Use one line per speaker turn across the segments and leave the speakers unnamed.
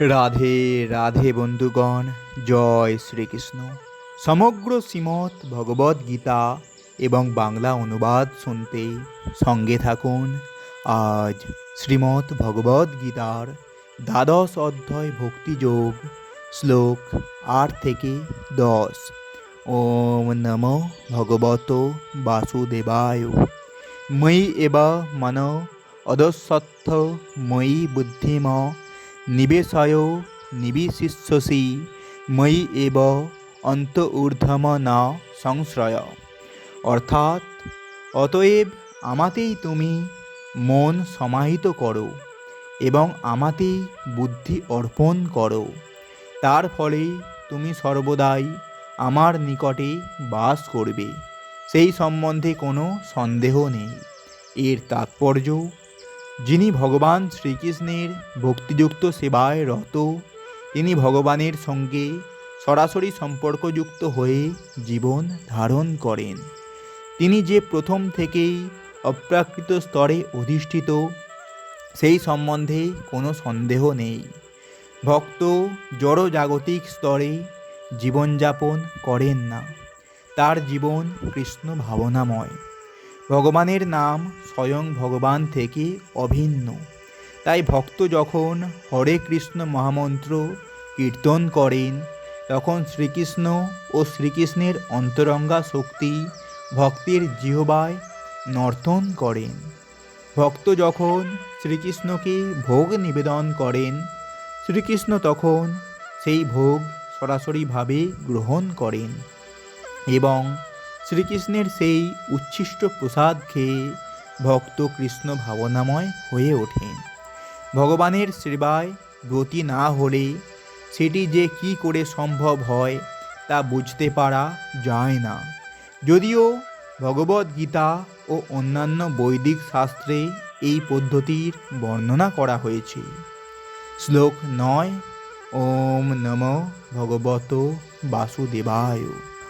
রাধে রাধে বন্ধুগণ, জয় শ্রীকৃষ্ণ। সমগ্র শ্রীমৎ ভগবদ গীতা এবং বাংলা অনুবাদ শুনতে সঙ্গে থাকুন। আজ শ্রীমৎ ভগবদ গীতার দ্বাদশ অধ্যায় ভক্তিযোগ, শ্লোক আট থেকে দশ। ওম নম ভগবত বাসুদেবায়। ময়ি এব মন অদসত্থ ময়ি বুদ্ধিম নিবেশয় নিবিশিষ্যসি ময়ি এব অন্ত ঊর্ধ্বম না সংশ্রয়। অর্থাৎ, অতএব আমাতেই তুমি মন সমাহিত করো এবং আমাতেই বুদ্ধি অর্পণ করো। তার ফলে তুমি সর্বদাই আমার নিকটে বাস করবে। সেই সম্বন্ধে কোনো সন্দেহ নেই। এর তাৎপর্য যিনি ভগবান শ্রীকৃষ্ণের ভক্তিযুক্ত সেবায় রত, তিনি ভগবানের সঙ্গে সরাসরি সম্পর্কযুক্ত হয়ে জীবন ধারণ করেন। তিনি যে প্রথম থেকেই অপ্রাকৃত স্তরে অধিষ্ঠিত, সেই সম্বন্ধে কোনো সন্দেহ নেই। ভক্ত জড় জাগতিক স্তরে জীবনযাপন করেন না। তার জীবন কৃষ্ণ ভাবনাময়। ভগবানের নাম স্বয়ং ভগবান থেকে অভিন্ন। তাই ভক্ত যখন হরে কৃষ্ণ মহামন্ত্র কীর্তন করেন, তখন শ্রীকৃষ্ণ ও শ্রীকৃষ্ণের অন্তরঙ্গা শক্তি ভক্তির জিহবায় নর্তন করেন। ভক্ত যখন শ্রীকৃষ্ণকে ভোগ নিবেদন করেন, শ্রীকৃষ্ণ তখন সেই ভোগ সরাসরিভাবে গ্রহণ করেন এবং শ্রীকৃষ্ণের সেই উচ্ছিষ্ট প্রসাদ খেয়ে ভক্ত কৃষ্ণ ভাবনাময় হয়ে ওঠেন। ভগবানের সেবায় ব্রতী না হলে সেটি যে কি করে সম্ভব হয় তা বুঝতে পারা যায় না। যদিও ভগবদ্গীতা ও অন্যান্য বৈদিক শাস্ত্রে এই পদ্ধতির বর্ণনা করা হয়েছে। শ্লোক নয়, ওম নম ভগবত বাসুদেবায়।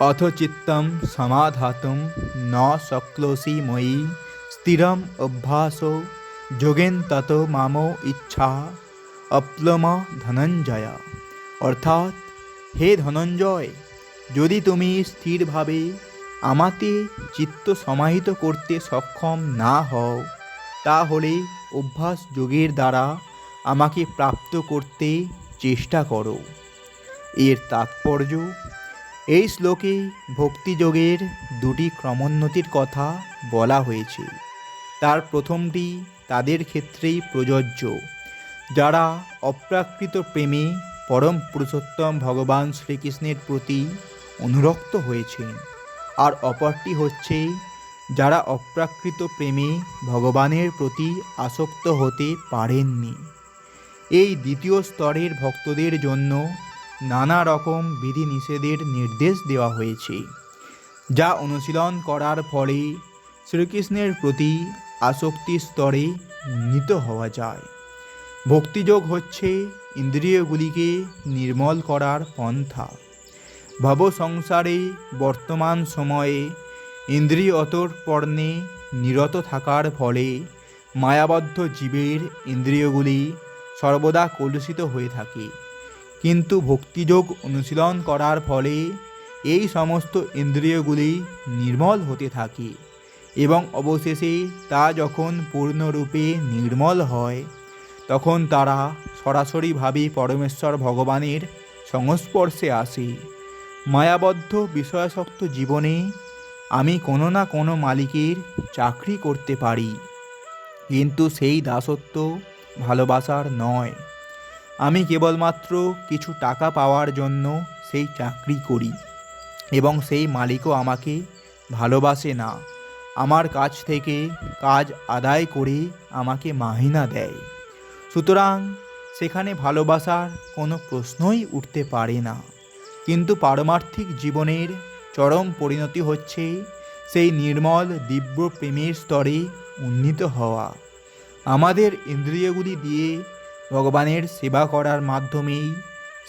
অথ চিত্তম সমাধাতুম ন শক্লোসি ময়ি স্থিরম অভ্যাস যোগেন তত মামো ইচ্ছা অপ্লম ধনঞ্জয় অর্থাৎ হে ধনঞ্জয় যদি তুমি স্থিরভাবে আমাতে চিত্ত সমাহিত করতে সক্ষম না হও, তাহলে অভ্যাস যোগের দ্বারা আমাকে প্রাপ্ত করতে চেষ্টা করো। এর তাৎপর্য এই শ্লোকে ভক্তিযোগের দুটি ক্রমোন্নতির কথা বলা হয়েছে। তার প্রথমটি তাদের ক্ষেত্রেই প্রযোজ্য। যারা অপ্রাকৃত প্রেমে পরম পুরুষোত্তম ভগবান শ্রীকৃষ্ণের প্রতি অনুরক্ত হয়েছেন, আর অপরটি হচ্ছে যারা অপ্রাকৃত প্রেমে ভগবানের প্রতি আসক্ত হতে পারেননি। এই দ্বিতীয় স্তরের ভক্তদের জন্য নানা রকম বিধিনিষেধের নির্দেশ দেওয়া হয়েছে, যা অনুশীলন করার ফলে শ্রীকৃষ্ণের প্রতি আসক্তি স্তরে উন্নীত হওয়া যায়। ভক্তিযোগ হচ্ছে ইন্দ্রিয়গুলিকে নির্মল করার পন্থা। ভব সংসারে বর্তমান সময়ে ইন্দ্রিয়তর পর্ণে নিরত থাকার ফলে মায়াবদ্ধ জীবের ইন্দ্রিয়গুলি সর্বদা কলুষিত হয়ে থাকে। কিন্তু ভক্তিযোগ অনুশীলন করার ফলে এই সমস্ত ইন্দ্রিয়গুলি নির্মল হতে থাকে এবং অবশেষে তা যখন পূর্ণরূপে নির্মল হয়, তখন তারা সরাসরিভাবে পরমেশ্বর ভগবানের সংস্পর্শে আসে। মায়াবদ্ধ বিষয়াসক্ত জীবনে আমি কোনো না কোনো মালিকের চাকরি করতে পারি, কিন্তু সেই দাসত্ব ভালোবাসার নয়। আমি কেবলমাত্র কিছু টাকা পাওয়ার জন্য সেই চাকরি করি এবং সেই মালিকও আমাকে ভালোবাসে না। আমার কাছ থেকে কাজ আদায় করে আমাকে মাহিনা দেয়। সুতরাং সেখানে ভালোবাসার কোনো প্রশ্নই উঠতে পারে না। কিন্তু পারমার্থিক জীবনের চরম পরিণতি হচ্ছে সেই নির্মল দিব্য প্রেমের স্তরে উন্নীত হওয়া। আমাদের ইন্দ্রিয়গুলি দিয়ে ভগবানের সেবা করার মাধ্যমেই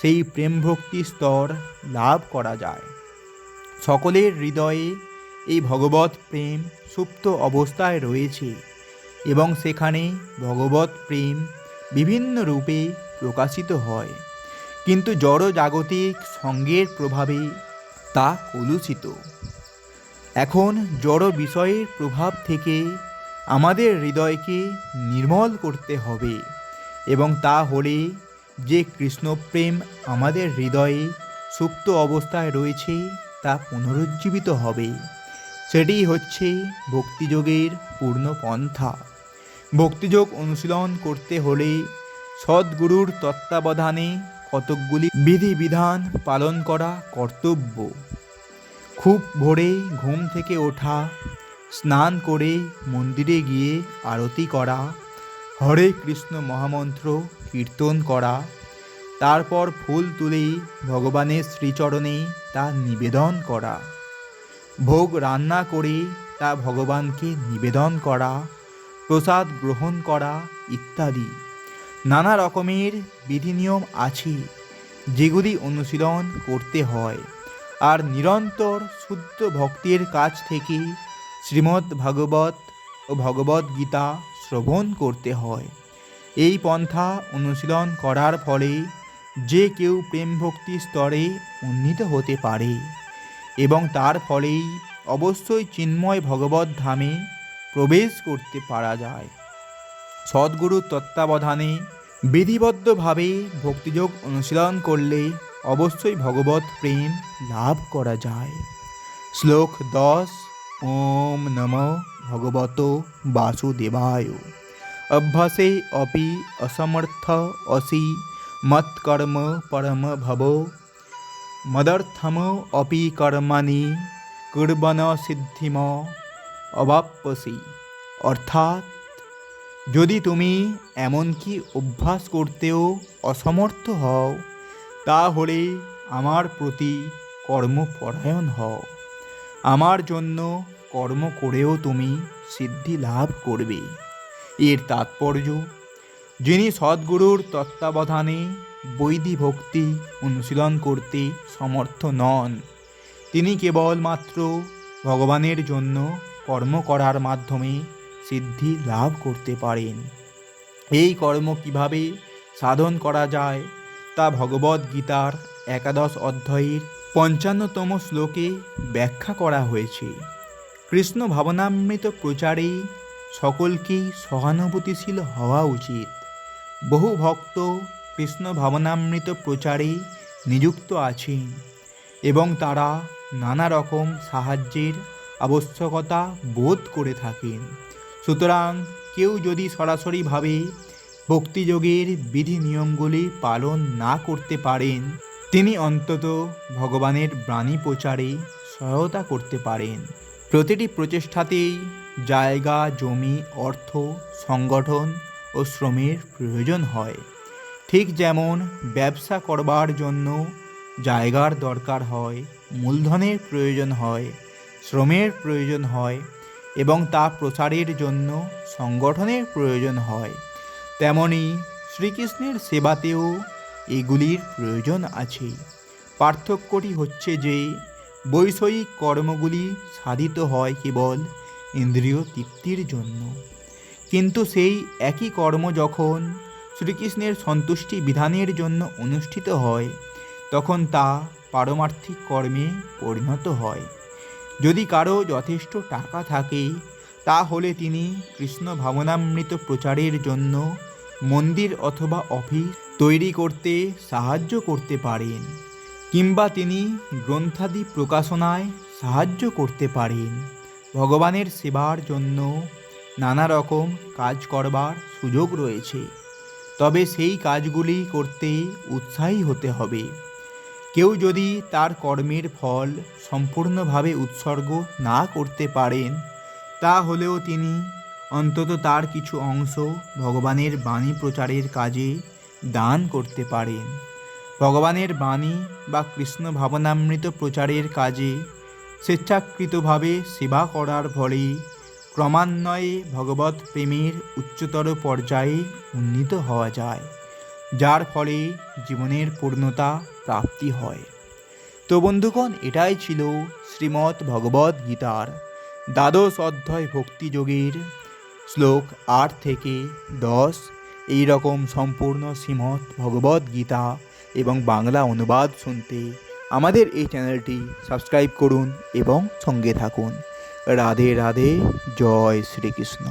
সেই প্রেম ভক্তি স্তর লাভ করা যায়। সকলের হৃদয়ে এই ভগবত প্রেম সুপ্ত অবস্থায় রয়েছে এবং সেখানে ভগবত প্রেম বিভিন্ন রূপে প্রকাশিত হয়। কিন্তু জড় জাগতিক সঙ্গের প্রভাবে তা কলুষিত। এখন জড় বিষয়ের প্রভাব থেকে আমাদের হৃদয়কে নির্মল করতে হবে। এবং তা হলে যে কৃষ্ণপ্রেম আমাদের হৃদয়ে সুপ্ত অবস্থায় রয়েছে, তা পুনরুজ্জীবিত হবে। সেটি হচ্ছে ভক্তিযোগের পূর্ণ পন্থা। ভক্তিযোগ অনুশীলন করতে হলে সদ্গুরুর তত্ত্বাবধানে কতকগুলি বিধিবিধান পালন করা কর্তব্য। খুব ভোরে ঘুম থেকে ওঠা, স্নান করে মন্দিরে গিয়ে আরতি করা হরে কৃষ্ণ মহামন্ত্র কীর্তন করা। তারপর ফুল তুলে, ভগবানের শ্রীচরণে তা নিবেদন করা। ভোগ রান্না করে, তা ভগবানকে নিবেদন করা। প্রসাদ গ্রহণ করা ইত্যাদি। নানা রকমের বিধিনিয়ম আছে, যেগুলি অনুশীলন করতে হয়। আর নিরন্তর শুদ্ধ ভক্তির কাছ থেকে শ্রীমদ্ ভাগবত ও ভগবদ গীতা শ্রবণ করতে হয়। এই পন্থা অনুশীলন করার ফলে যে কেউ প্রেম ভক্তি স্তরে উন্নীত হতে পারে এবং তার ফলেই অবশ্যই চিন্ময় ভগবত ধামে প্রবেশ করতে পারা যায়। সদ্গুরুর তত্ত্বাবধানে বিধিবদ্ধভাবে ভক্তিযোগ অনুশীলন করলে অবশ্যই ভগবত প্রেম লাভ করা যায়। শ্লোক দশ, ওম নম ভগবত বাসুদেবায় অভ্যাসে অপি অসমর্থ অসি মৎকর্ম পরম ভব মদর্থম অপি কর্মাণি কুর্বন সিদ্ধিম অবাপ্যসি অর্থাৎ যদি তুমি এমনকি অভ্যাস করতেও অসমর্থ হও, তাহলে আমার প্রতি কর্মপরায়ণ হও। আমার জন্য কর্ম করেও তুমি সিদ্ধি লাভ করবে। এর তাৎপর্য, যিনি সদ্গুরুর তত্ত্বাবধানে বৈধি ভক্তি অনুশীলন করতে সমর্থ নন, তিনি কেবলমাত্র ভগবানের জন্য কর্ম করার মাধ্যমে সিদ্ধি লাভ করতে পারেন। এই কর্ম কীভাবে সাধন করা যায়, তা ভগবদ গীতার একাদশ অধ্যায়ের পঞ্চান্নতম শ্লোকে ব্যাখ্যা করা হয়েছে। কৃষ্ণ ভাবনামৃত প্রচারে সকলকেই সহানুভূতিশীল হওয়া উচিত। বহু ভক্ত কৃষ্ণ ভাবনামৃত প্রচারে নিযুক্ত আছেন এবং তারা নানা রকম সাহায্যের আবশ্যকতা বোধ করে থাকেন। সুতরাং কেউ যদি সরাসরিভাবে ভক্তিযোগের বিধি নিয়মগুলি পালন না করতে পারেন, তিনি অন্তত ভগবানের বাণী প্রচারে সহায়তা করতে পারেন। প্রতিটি প্রচেষ্টাতেই জায়গা, জমি, অর্থ, সংগঠন ও শ্রমের প্রয়োজন হয়। ঠিক যেমন ব্যবসা করবার জন্য জায়গার দরকার হয়, মূলধনের প্রয়োজন হয়, শ্রমের প্রয়োজন হয় এবং তা প্রচারের জন্য সংগঠনের প্রয়োজন হয়। তেমনি শ্রীকৃষ্ণের সেবাতেও এগুলির প্রয়োজন আছে। পার্থক্যটি হচ্ছে যে বৈষয়িক কর্মগুলি সাধিত হয় কেবল ইন্দ্রিয় তৃপ্তির জন্য। কিন্তু সেই একই কর্ম যখন শ্রীকৃষ্ণের সন্তুষ্টি বিধানের জন্য অনুষ্ঠিত হয়, তখন তা পারমার্থিক কর্মে পরিণত হয়। যদি কারও যথেষ্ট টাকা থাকে, তাহলে তিনি কৃষ্ণ ভাবনামৃত প্রচারের জন্য মন্দির অথবা অফিস তৈরি করতে সাহায্য করতে পারেন। কিংবা তিনি গ্রন্থাদি প্রকাশনায় সাহায্য করতে পারেন। ভগবানের সেবার জন্য নানা রকম কাজ করবার সুযোগ রয়েছে। তবে সেই কাজগুলি করতে উৎসাহী হতে হবে। কেউ যদি তার কর্মের ফল সম্পূর্ণভাবে উৎসর্গ না করতে পারেন, তাহলেও তিনি অন্তত তার কিছু অংশ ভগবানের বাণী প্রচারের কাজে দান করতে পারেন। ভগবানের বাণী বা কৃষ্ণ ভাবনামৃত প্রচারের কাজে স্বেচ্ছাকৃতভাবে সেবা করার ফলে ক্রমান্বয়ে ভগবত প্রেমের উচ্চতর পর্যায়ে উন্নীত হওয়া যায়, যার ফলে জীবনের পূর্ণতা প্রাপ্তি হয়। তো বন্ধুগণ, এটাই ছিল শ্রীমৎ ভগবদ গীতার দ্বাদশ অধ্যায় ভক্তিযোগের শ্লোক আট থেকে দশ। এই রকম সম্পূর্ণ শ্রীমৎ ভগবদ গীতা এবং বাংলা অনুবাদ শুনতে আমাদের এই চ্যানেলটি সাবস্ক্রাইব করুন এবং সঙ্গে থাকুন। রাধে রাধে, জয় শ্রীকৃষ্ণ।